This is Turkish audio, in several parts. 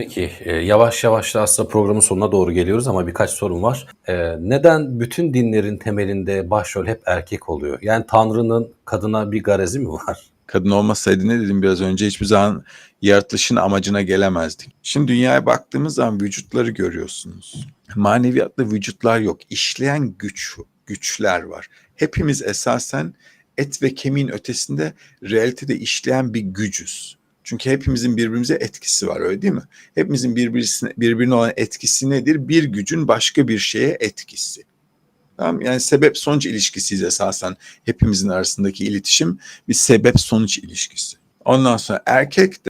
Peki e, yavaş yavaş da aslında programın sonuna doğru geliyoruz ama birkaç sorun var. E, neden bütün dinlerin temelinde başrol hep erkek oluyor? Yani Tanrı'nın kadına bir garezi mi var? Kadın olmasaydı ne dedim biraz önce hiçbir zaman yaratılışın amacına gelemezdik. Şimdi dünyaya baktığımız zaman vücutları görüyorsunuz. Maneviyatlı vücutlar yok. İşleyen güç, güçler var. Hepimiz esasen et ve kemiğin ötesinde realitede işleyen bir gücüz. Çünkü hepimizin birbirimize etkisi var öyle değil mi? Hepimizin birbirine, birbirine olan etkisi nedir? Bir gücün başka bir şeye etkisi. Tamam Yani sebep sonuç ilişkisiyiz esasen. Hepimizin arasındaki iletişim bir sebep sonuç ilişkisi. Ondan sonra erkek de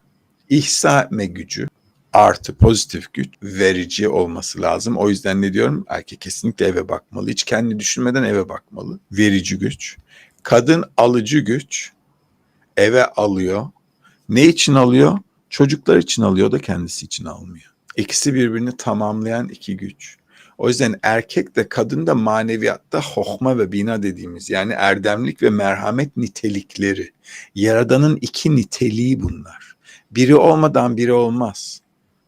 ihsa etme gücü artı pozitif güç verici olması lazım. O yüzden ne diyorum? Erkek kesinlikle eve bakmalı. Hiç kendi düşünmeden eve bakmalı. Verici güç. Kadın alıcı güç. Eve alıyor. Ne için alıyor? Çocuklar için alıyor da kendisi için almıyor. İkisi birbirini tamamlayan iki güç. O yüzden erkek de kadın da maneviyatta hohma ve bina dediğimiz yani erdemlik ve merhamet nitelikleri. Yaradanın iki niteliği bunlar. Biri olmadan biri olmaz.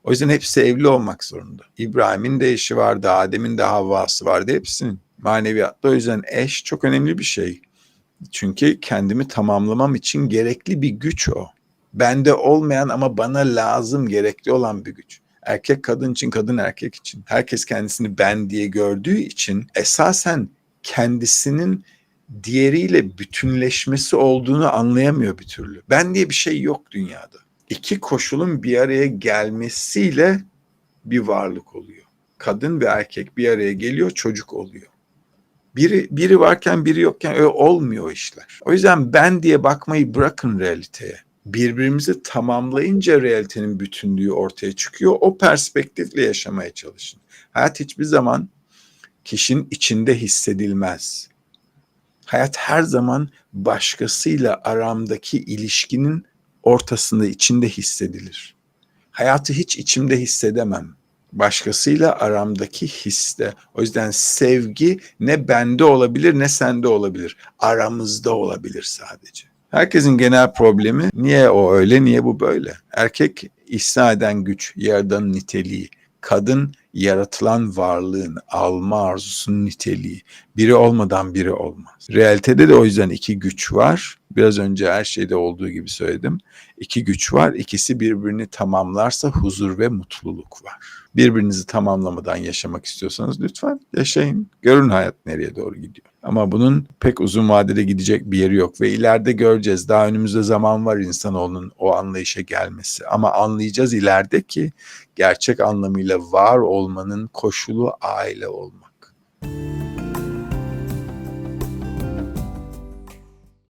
O yüzden hepsi evli olmak zorunda. İbrahim'in de eşi vardı, Adem'in de Havva'sı vardı hepsinin. Maneviyatta o yüzden eş çok önemli bir şey. Çünkü kendimi tamamlamam için gerekli bir güç o. Bende olmayan ama bana lazım, gerekli olan bir güç. Erkek kadın için, kadın erkek için. Herkes kendisini ben diye gördüğü için esasen kendisinin diğeriyle bütünleşmesi olduğunu anlayamıyor bir türlü. Ben diye bir şey yok dünyada. İki koşulun bir araya gelmesiyle bir varlık oluyor. Kadın ve erkek bir araya geliyor, çocuk oluyor. Biri, biri varken biri yokken öyle olmuyor işler. O yüzden ben diye bakmayı bırakın realiteye birbirimizi tamamlayınca realitenin bütünlüğü ortaya çıkıyor. O perspektifle yaşamaya çalışın. Hayat hiçbir zaman kişinin içinde hissedilmez. Hayat her zaman başkasıyla aramdaki ilişkinin ortasında, içinde hissedilir. Hayatı hiç içimde hissedemem. Başkasıyla aramdaki hisse. O yüzden sevgi ne bende olabilir ne sende olabilir. Aramızda olabilir sadece. Herkesin genel problemi niye o öyle, niye bu böyle? Erkek ihsa eden güç, yaradanın niteliği. Kadın yaratılan varlığın, alma arzusunun niteliği. Biri olmadan biri olmaz. Realitede de o yüzden iki güç var. Biraz önce her şeyde olduğu gibi söyledim. İki güç var. İkisi birbirini tamamlarsa huzur ve mutluluk var. Birbirinizi tamamlamadan yaşamak istiyorsanız lütfen yaşayın. Görün hayat nereye doğru gidiyor. Ama bunun pek uzun vadede gidecek bir yeri yok ve ileride göreceğiz. Daha önümüzde zaman var insanoğlunun o anlayışa gelmesi. Ama anlayacağız ileride ki gerçek anlamıyla var olmanın koşulu aile olmak.